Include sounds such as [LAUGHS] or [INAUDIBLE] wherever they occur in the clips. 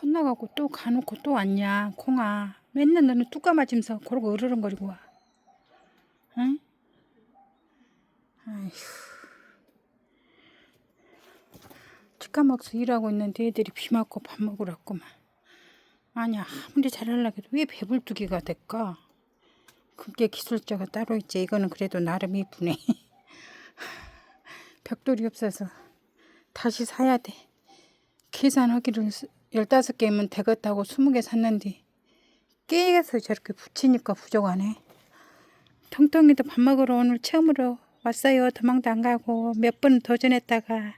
혼나가고 또 가놓고 또 왔냐? 콩아 맨날 너는 뚜까 맞으면서 그러고 으르렁거리고 와. 응? 아휴. 치까먹서 일하고 있는데 애들이 비 맞고 밥 먹으러 왔구만. 아니야 아무리 잘하려고 해도 왜 배불뚝이가 될까? 그게 기술자가 따로 있지. 이거는 그래도 나름 이쁘네 [LAUGHS] 벽돌이 없어서 다시 사야 돼. 계산하기를 15개면 되겠다고 20개 샀는데 깨서 저렇게 붙이니까 부족하네. 통통이도 밥 먹으러 오늘 처음으로 왔어요. 도망도 안 가고 몇 번 도전했다가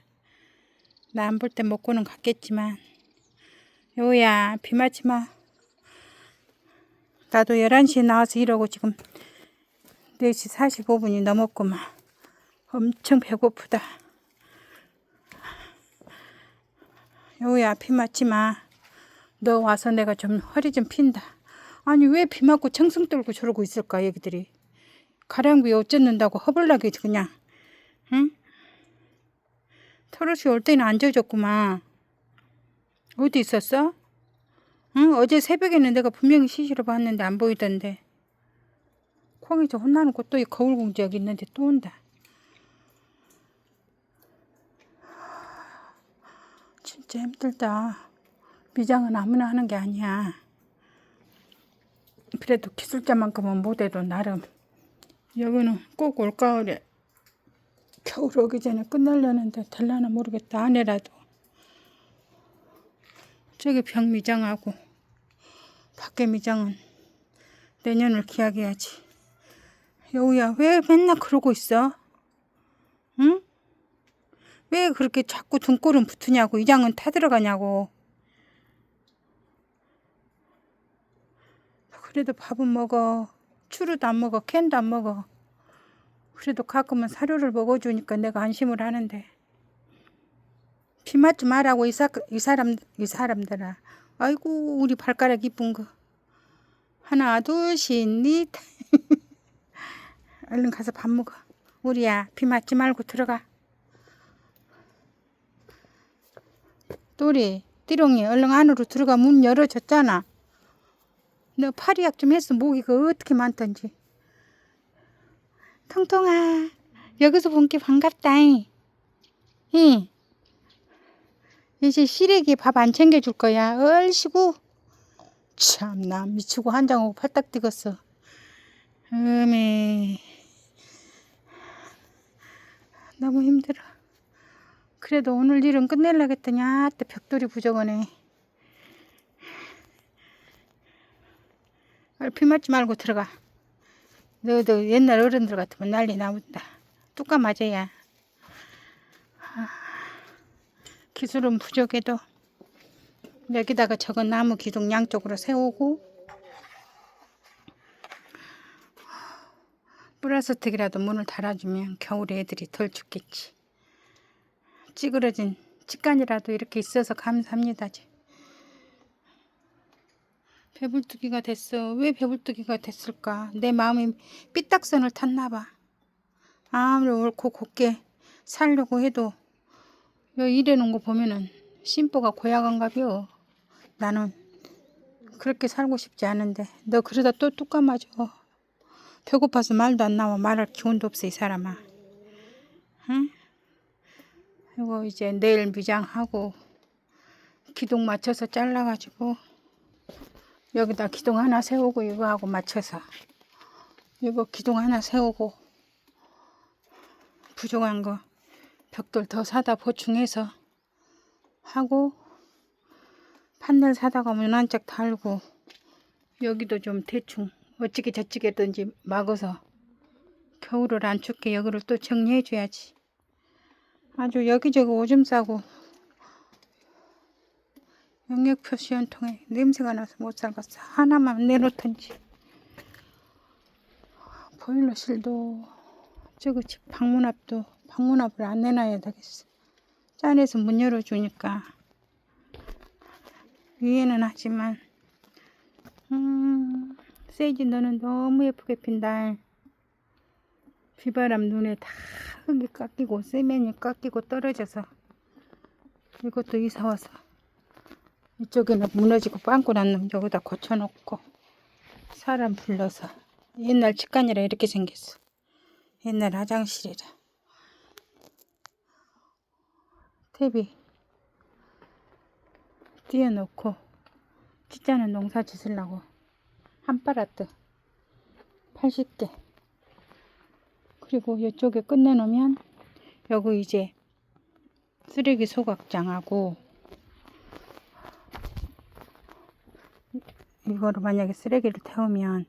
나 안 볼 때 먹고는 갔겠지만. 여우야 비 맞지 마. 나도 11시에 나와서 일하고 지금 4시 45분이 넘었구만. 엄청 배고프다 여우야 비 맞지 마. 너 와서 내가 좀 허리 좀 핀다. 아니 왜 비 맞고 청승 떨고 저러고 있을까 얘기들이. 가량비 어쩌는다고 허벌나게 그냥. 응? 터롯이 올 때는 안 젖었구만. 어디 있었어? 응? 어제 새벽에는 내가 분명히 시시로 봤는데 안 보이던데. 콩이 저 혼나는 이 거울공주 여기 있는데 또 온다. 진짜 힘들다. 미장은 아무나 하는 게 아니야. 그래도 기술자만큼은 못해도 나름. 여기는 꼭 올가을에 겨울 오기 전에 끝날려는데 될라나 모르겠다. 아내라도. 저기 벽 미장하고 밖에 미장은 내년을 기약해야지. 여우야 왜 맨날 그러고 있어? 응? 왜 그렇게 자꾸 등골은 붙으냐고 이장은 타들어가냐고. 그래도 밥은 먹어. 추루도 안 먹어. 캔도 안 먹어. 그래도 가끔은 사료를 먹어주니까 내가 안심을 하는데. 비 맞지 말라고 이, 사, 이 사람 이 사람들아. 아이고 우리 발가락 이쁜 거. 하나 둘셋 넷. [LAUGHS] 얼른 가서 밥 먹어. 우리야 비 맞지 말고 들어가 또리 띠롱이 얼른 안으로 들어가 문 열어줬잖아. 너 파리약 좀 했어. 모기가 어떻게 많던지. 통통아 여기서 본 게 반갑다. 이 이제 시래기 밥 안 챙겨줄 거야. 얼씨구. 참나 미치고 한장하고 팔딱 뛰었어. 음에 너무 힘들어. 그래도 오늘 일은 끝내려겠더니 아또 벽돌이 부족하네. 얼핏 맞지 말고 들어가. 너도 옛날 어른들 같으면 난리 나온다. 뚜까 맞아야. 아, 기술은 부족해도 여기다가 저건 나무 기둥 양쪽으로 세우고 플라스틱이라도 문을 달아주면 겨울에 애들이 덜 춥겠지. 찌그러진 직간이라도 이렇게 있어서 감사합니다. 배불뚝이가 됐어. 왜 배불뚝이가 됐을까? 내 마음이 삐딱선을 탔나 봐. 아무리 옳고 곱게 살려고 해도 여 이래놓은 거 보면은 심보가 고약한가벼. 나는 그렇게 살고 싶지 않은데 너 그러다 또뚝 감아줘. 배고파서 말도 안 나와 말할 기운도 없어 이 사람아. 응? 이거 이제 내일 미장하고 기둥 맞춰서 잘라가지고 여기다 기둥 하나 세우고 이거 하고 맞춰서 이거 기둥 하나 세우고 부족한 거 벽돌 더 사다 보충해서 하고 판넬 사다가 문 한짝 달고 여기도 좀 대충 어찌게 저찌게 든지 막아서 겨울을 안 춥게 여기를 또 정리해 줘야지. 아주 여기저기 오줌 싸고 영역 표 시연통에 냄새가 나서 못 살겠어. 하나만 내놓던지. 보일러실도 저기 집 방문 앞도 방문 앞을 안 내놔야 되겠어. 짠해서 문 열어주니까 위에는 하지만 음 세이지 너는 너무 예쁘게 핀다. 비바람 눈에 다 흙이 깎이고 세면이 깎이고 떨어져서 이것도 이사 와서 이쪽에는 무너지고 빵꾸 난 놈 여기다 고쳐놓고 사람 불러서 옛날 직관이라 이렇게 생겼어. 옛날 화장실이라. 탭이 띄워놓고 진짜는 농사 짓으려고 한파라트 80개 그리고 이쪽에 끝내놓으면 여기 이제 쓰레기 소각장하고 이거로 만약에 쓰레기를 태우면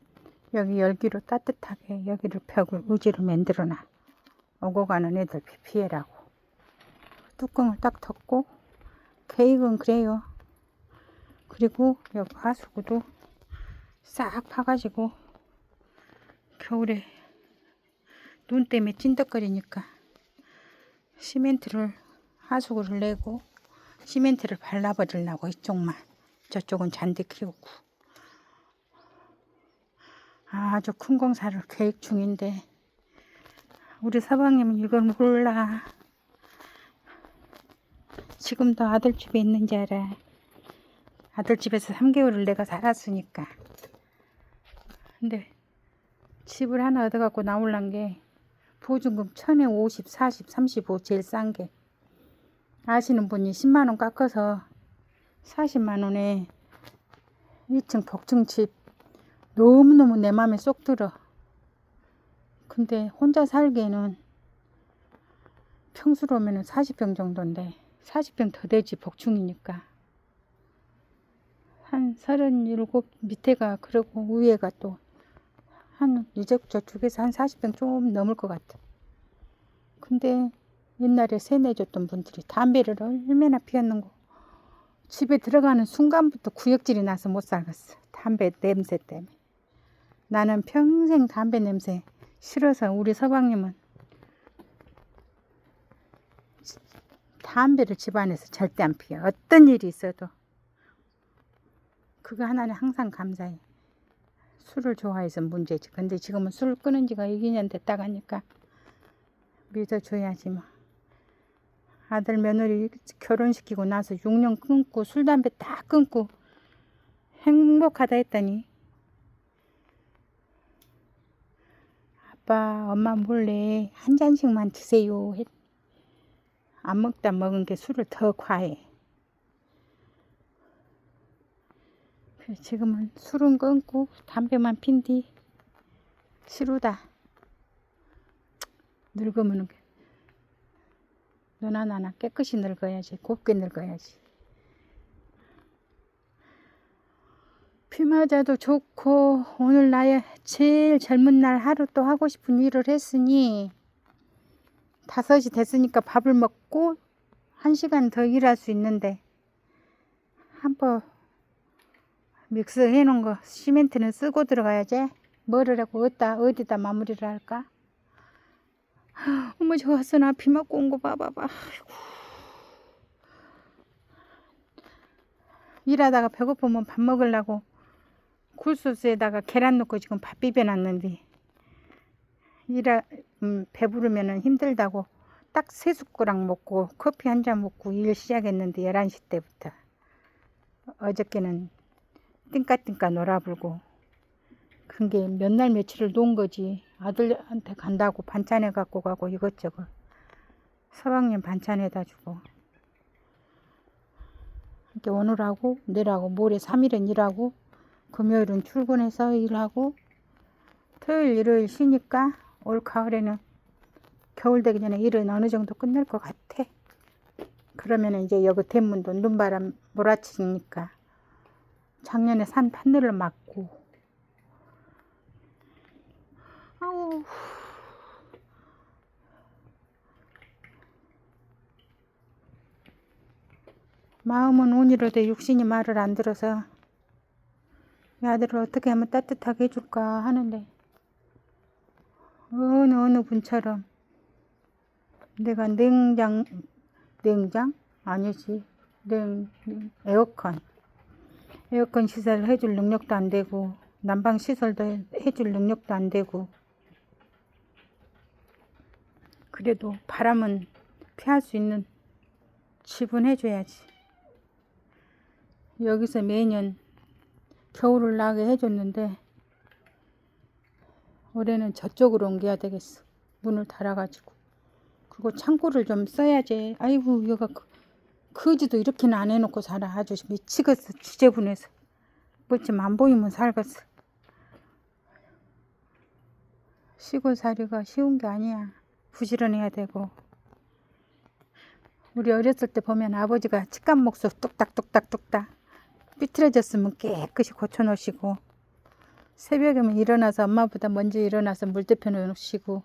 여기 열기로 따뜻하게 여기를 벽을 우지로 만들어놔. 오고 가는 애들 피- 피해라고. 뚜껑을 딱 덮고 케이크는 그래요. 그리고 여기 하수구도 싹 파가지고 겨울에 눈 때문에 찐득거리니까 시멘트를 하수구를 내고 시멘트를 발라버리려고 이쪽만 저쪽은 잔디 키우고. 아주 큰 공사를 계획 중인데 우리 서방님은 이걸 몰라. 지금도 아들 집에 있는지 알아. 아들 집에서 3개월을 내가 살았으니까. 근데 집을 하나 얻어갖고 나올란 게 보증금 천에 50, 40, 35 제일 싼 게 아시는 분이 10만 원 깎아서 40만 원에 2층 복층 집 너무너무 내 맘에 쏙 들어. 근데 혼자 살기에는 평수로 오면 40평 정도인데 40평 더 되지 복층이니까 한 37 밑에가 그러고 위에가 또 한 이제 저쪽에서 한 40평 좀 넘을 것 같아. 근데 옛날에 세내줬던 분들이 담배를 얼마나 피웠는고 집에 들어가는 순간부터 구역질이 나서 못 살겠어. 담배 냄새 때문에. 나는 평생 담배 냄새 싫어서 우리 서방님은 담배를 집안에서 절대 안 피워. 어떤 일이 있어도. 그거 하나는 항상 감사해. 술을 좋아해서 문제지. 근데 지금은 술 끊은 지가 2년 됐다 가니까 믿어줘야지 뭐. 아들 며느리 결혼시키고 나서 6년 끊고 술 담배 다 끊고 행복하다 했더니 아빠 엄마 몰래 한 잔씩만 드세요 했. 안 먹다 먹은 게 술을 더 과해 그래, 지금은 술은 끊고 담배만 핀뒤 싫으다. 늙으면 너나 나나 깨끗이 늙어야지 곱게 늙어야지. 비 맞아도 좋고 오늘 나의 제일 젊은 날 하루 또 하고 싶은 일을 했으니 다섯이 됐으니까 밥을 먹고 한 시간 더 일할 수 있는데 한번 믹스 해 놓은 거 시멘트는 쓰고 들어가야지. 뭐를 하고 어디다 어디다 마무리를 할까? 어머 저나비 맞고 온 거 봐봐봐. 일하다가 배고프면 밥 먹으려고 굴소스에다가 계란 넣고 지금 밥 비벼놨는데. 일하 음, 배부르면 힘들다고 딱 세 숟가락 먹고 커피 한 잔 먹고 일 시작했는데 11시 때부터. 어저께는 띵까띵까 놀아불고 그게 몇 날 며칠을 논 거지. 아들한테 간다고 반찬해 갖고 가고 이것저것 서방님 반찬해다 주고 이렇게 오늘하고 내일하고 모레 3일은 일하고 금요일은 출근해서 일하고 토요일 일요일 쉬니까 올 가을에는 겨울 되기 전에 일은 어느 정도 끝날 것 같아. 그러면 이제 여기 대문도 눈바람 몰아치니까 작년에 산 판넬을 막고. 아우. 마음은 온이로도 육신이 말을 안 들어서 이 아들을 어떻게 하면 따뜻하게 해줄까 하는데 어느 어느 분처럼 내가 냉장 냉장? 아니지. 냉 에어컨 에어컨 시설을 해줄 능력도 안 되고 난방 시설도 해- 해줄 능력도 안 되고 그래도 바람은 피할 수 있는 집은 해줘야지 여기서 매년 겨울을 나게 해줬는데 올해는 저쪽으로 옮겨야 되겠어. 문을 달아가지고. 그리고 창고를 좀 써야지. 아이고 여가 그, 그지도 이렇게는 안 해놓고 살아. 아주 미치겠어. 지저분해서. 뭐좀 안 보이면 살겠어. 시골 살이가 쉬운 게 아니야. 부지런해야 되고. 우리 어렸을 때 보면 아버지가 칡감 목소 뚝딱뚝딱뚝딱 삐뚤어졌으면 깨끗이 고쳐놓으시고 새벽에면 일어나서 엄마보다 먼저 일어나서 물 데펴놓으시고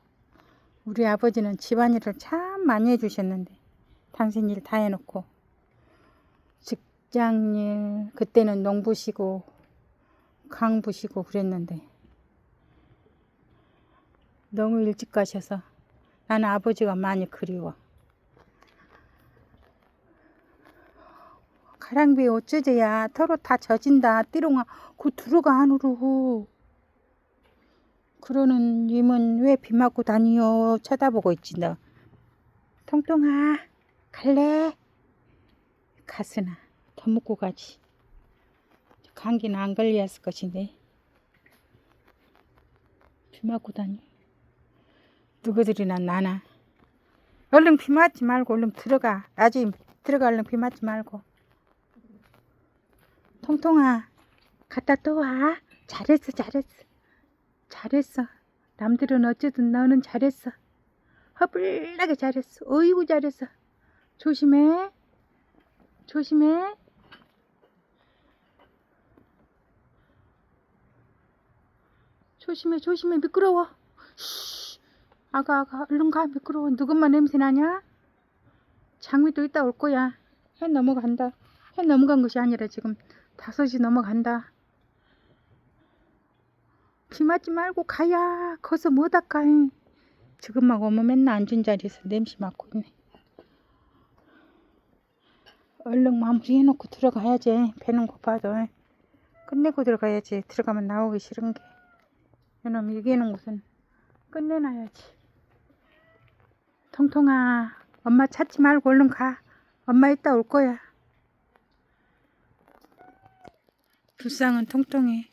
우리 아버지는 집안일을 참 많이 해주셨는데 당신 일 다 해놓고 직장일 그때는 농부시고 강부시고 그랬는데. 너무 일찍 가셔서 나는 아버지가 많이 그리워. 가랑비 어쩌제야. 털어 다 젖은다. 띠롱아 그 들어가 안으로. 그러는 님은 왜 비 맞고 다니요? 쳐다보고 있지 너. 통통아 갈래? 가스나 더 먹고 가지. 감기는 안 걸렸을 것인데. 비 맞고 다니. 누구들이나 나나. 얼른 비 맞지 말고 얼른 들어가. 아직 들어가 얼른 비 맞지 말고. 통통아 갔다 또 와. 잘했어 잘했어. 잘했어. 남들은 어쩌든 너는 잘했어. 허블나게 잘했어. 어이구 잘했어. 조심해. 조심해 조심해 조심해. 미끄러워. 쉬. 아가 아가 얼른 가. 미끄러워. 누군만 냄새 나냐? 장미도 이따 올 거야. 해 넘어간다. 해 넘어간 것이 아니라 지금 다섯이 넘어간다. 비 맞지 말고 가야. 거기서 뭐 닦아 지금만 오면 맨날 앉은 자리에서 냄새 맡고 있네. 얼른 마무리 해놓고 들어가야지. 배는 고파도. 끝내고 들어가야지. 들어가면 나오기 싫은 게 이놈 이기는 곳은 끝내놔야지. 통통아 엄마 찾지 말고 얼른 가. 엄마 이따 올 거야. 불쌍한 통통이